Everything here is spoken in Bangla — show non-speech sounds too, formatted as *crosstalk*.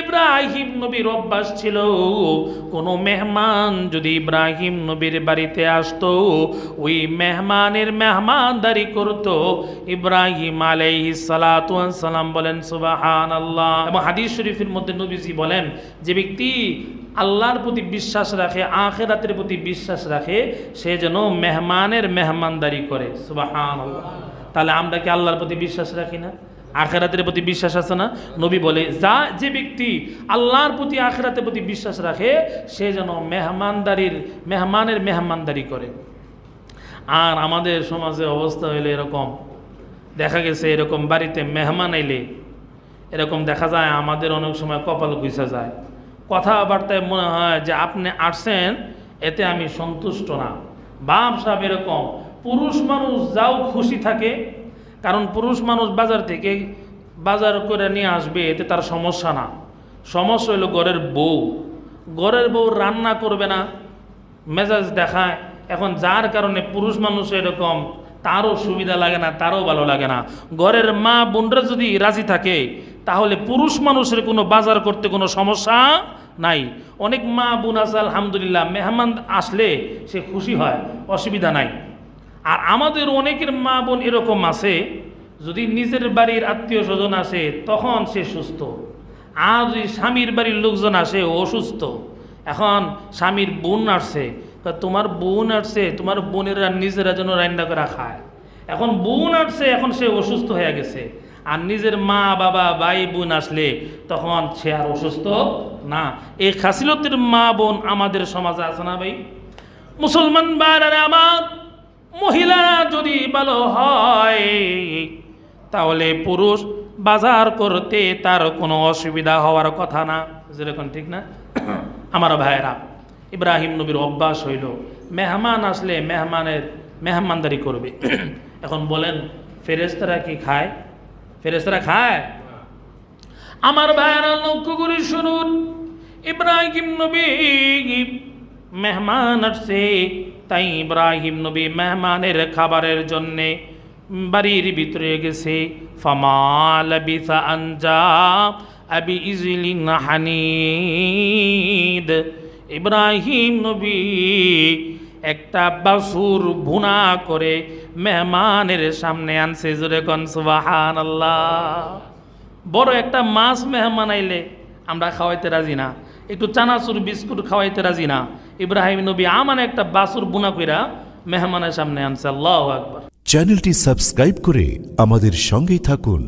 ইব্রাহিম নবীর অভ্যাস ছিল, কোনো মেহমান যদি ইব্রাহিম নবীর বাড়িতে আসতো, ওই মেহমানের মেহমানদারি করত। ইব্রাহিম আলাইহি সালাম বলেন সুবাহান আল্লাহ এবং হাদিস শরীফের মধ্যে নবীজি বলেন যে ব্যক্তি আল্লাহর প্রতি বিশ্বাস রাখে, আখেরাতের প্রতি বিশ্বাস রাখে, সে যেন মেহমানের মেহমানদারি করে সুবাহান আল্লাহ তাহলে আমরা কি আল্লাহর প্রতি বিশ্বাস রাখি না? আখেরাতের প্রতি বিশ্বাস আছে না? নবী বলে, যা যে ব্যক্তি আল্লাহর প্রতি আখেরাতের প্রতি বিশ্বাস রাখে, সে যেন মেহমানদারির, মেহমানের মেহমানদারি করে। আর আমাদের সমাজে অবস্থা হইলে এরকম। দেখা গেছে এরকম বাড়িতে মেহমান এলে এরকম দেখা যায় আমাদের অনেক সময় কপাল গুছা যায়। কথাবার্তায় মনে হয় যে, আপনি আসছেন, এতে আমি সন্তুষ্ট না। বাপ সাহেব এরকম, পুরুষ মানুষ যাও খুশি থাকে কারণ পুরুষ মানুষ বাজার থেকে বাজার করে নিয়ে আসবে, এতে তার সমস্যা না। সমস্যা হলো ঘরের বউ। ঘরের বউ রান্না করবে না, মেজাজ দেখায়। এখন যার কারণে পুরুষ মানুষ এরকম, তারও সুবিধা লাগে না, তারও ভালো লাগে না। ঘরের মা বোনরা যদি রাজি থাকে, তাহলে পুরুষ মানুষের কোনো বাজার করতে কোনো সমস্যা নাই। অনেক মা বোন আছে, আলহামদুলিল্লাহ, মেহমান আসলে সে খুশি হয়, অসুবিধা নাই। আর আমাদের অনেকের মা বোন এরকম আছে, যদি নিজের বাড়ির আত্মীয় স্বজন আসে, তখন সে সুস্থ। আর যদি স্বামীর বাড়ির লোকজন আসে অসুস্থ। এখন স্বামীর বোন আসছে তোমার বোন আসছে, তোমার বোনেরা নিজেরা যেন রান্না করা খায়। এখন বোন আসছে, এখন সে অসুস্থ হয়ে গেছে। আর নিজের মা, বাবা, ভাই, বোন আসলে তখন সে আর অসুস্থ না। এই খাসিলতের মা বোন আমাদের সমাজে আছে না ভাই? মুসলমান বাড়ারে আমার মহিলা যদি ভালো হয় তাহলে পুরুষ বাজার করতে তার কোনো অসুবিধা হওয়ার কথা না। যেরকম ঠিক না? *coughs* আমার ভাইয়েরা ইব্রাহিম নবীর অভ্যাস হইল মেহমান আসলে মেহমানের মেহমানদারি করবে। *coughs* এখন বলেন ফেরেস্তারা কি খায়? ফেরেস্তারা খায়? আমার ভাইয়েরা লক্ষ্য করে শুনুন ইব্রাহিম নবী মেহমান আসছে তাই ইব্রাহিম নবী মেহমানের খাবারের জন্যে বাড়ির ভিতরে গেছে। ফমাল বিসা আঞ্জা আবি ইজলিন হানিদ। ইব্রাহিম নবী একটা বাসুর ভুনা করে মেহমানের সামনে আনছে। জোরে কন সুবাহান আল্লাহ বড় একটা মাছ মেহমান আইলে আমরা খাওয়াইতে রাজি না। একটু চানাচুর, বিস্কুট খাওয়াইতে রাজি না। ইব্রাহিম নবী আমান একটা বাসুর বুনা কইরা মেহমানের সামনে আনছে। আল্লাহ আকবর। চ্যানেলটি সাবস্ক্রাইব করে আমাদের সঙ্গেই থাকুন।